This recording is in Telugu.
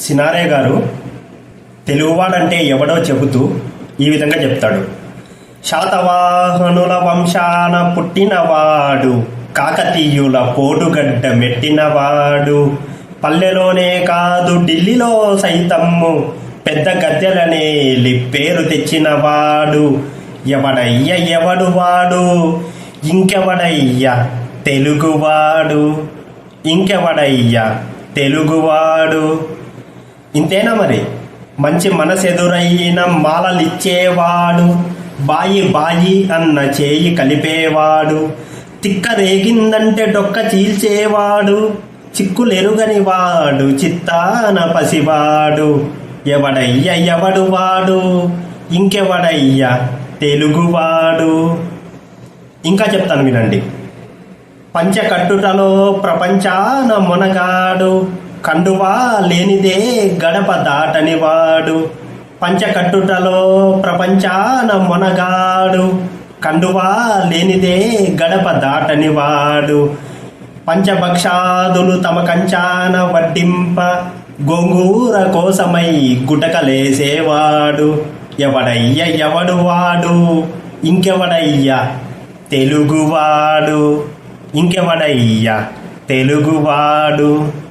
సినారే గారు తెలుగువాడంటే ఎవడో చెబుతూ ఈ విధంగా చెప్తాడు. శాతవాహనుల వంశాన పుట్టినవాడు కాకతీయుల పోటుగడ్డ మెట్టినవాడు పల్లెలోనే కాదు ఢిల్లీలో సైతము పెద్ద గద్దెలనే పేరు తెచ్చినవాడు. ఎవడయ్య ఎవడు వాడు? ఇంకెవడయ్య తెలుగువాడు. ఇంకెవడయ్య తెలుగువాడు? ఇంతేనా మరి? మంచి మనసెదురైన మాలలిచ్చేవాడు బాయి బాయి అన్న చేయి కలిపేవాడు తిక్క రేగిందంటే డొక్క చీల్చేవాడు చిక్కులెరుగని వాడు చిత్తాన పసివాడు. ఎవడయ్య ఎవడు వాడు? ఇంకెవడయ్య తెలుగువాడు. ఇంకా చెప్తాను వినండి. పంచకట్టుటలో ప్రపంచాన మొనగాడు. కండువా లేనిదే గడప దాటనివాడు పంచకట్టుటలో ప్రపంచాన మొనగాడు. కండువా లేనిదే గడప దాటనివాడు పంచభక్షాదులు తమ కంచాన వడ్డింప. గోంగూర కోసమై గుటకలేసేవాడు ఎవడయ్య ఎవడు వాడు? ఇంకెవడయ్య తెలుగువాడు. ఇంకెవడయ్య తెలుగువాడు?